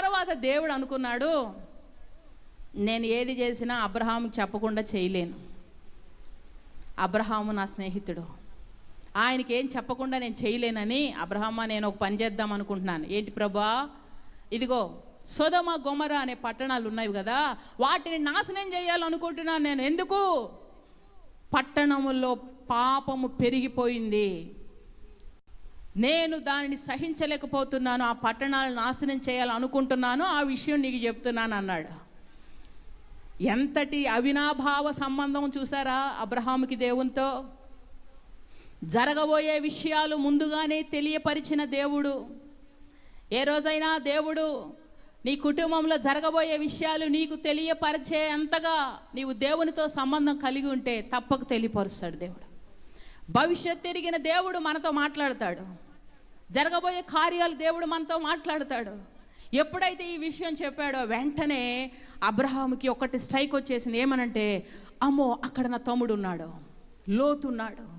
తర్వాత దేవుడు అనుకున్నాడు నేను ఏది చేసినా అబ్రహాముకి చెప్పకుండా చేయలేను. అబ్రహాము నా స్నేహితుడు. ఆయనకి ఏం చెప్పకుండా నేను చేయలేనని అబ్రహమ్మ నేను ఒక పని చేద్దాం అనుకుంటున్నాను. ఏంటి ప్రభా? ఇదిగో సోదమ గొమర అనే పట్టణాలు ఉన్నాయి కదా వాటిని నాశనం చేయాలనుకుంటున్నాను నేను. ఎందుకు? పట్టణములో పాపము పెరిగిపోయింది. నేను దానిని సహించలేకపోతున్నాను ఆ పట్టణాలను నాశనం చేయాలనుకుంటున్నాను ఆ విషయం నీకు చెప్తున్నాను అన్నాడు. ఎంతటి అవినాభావ సంబంధం చూసారా అబ్రహాముకి దేవునితో? జరగబోయే విషయాలు ముందుగానే తెలియపరిచిన దేవుడు. ఏ రోజైనా దేవుడు నీ కుటుంబంలో జరగబోయే విషయాలు నీకు తెలియపరిచే అంతగా నీవు దేవునితో సంబంధం కలిగి ఉంటే తప్పక తెలియపరుస్తాడు దేవుడు. భవిష్యత్ తిరిగిన దేవుడు మనతో మాట్లాడతాడు. జరగబోయే కార్యాలు దేవుడు మనతో మాట్లాడతాడు. ఎప్పుడైతే ఈ విషయం చెప్పాడో వెంటనే అబ్రహాముకి ఒకటి స్ట్రైక్ వచ్చేసింది. ఏమనంటే అమ్మో అక్కడ నా తమ్ముడు ఉన్నాడు. లోతున్నాడు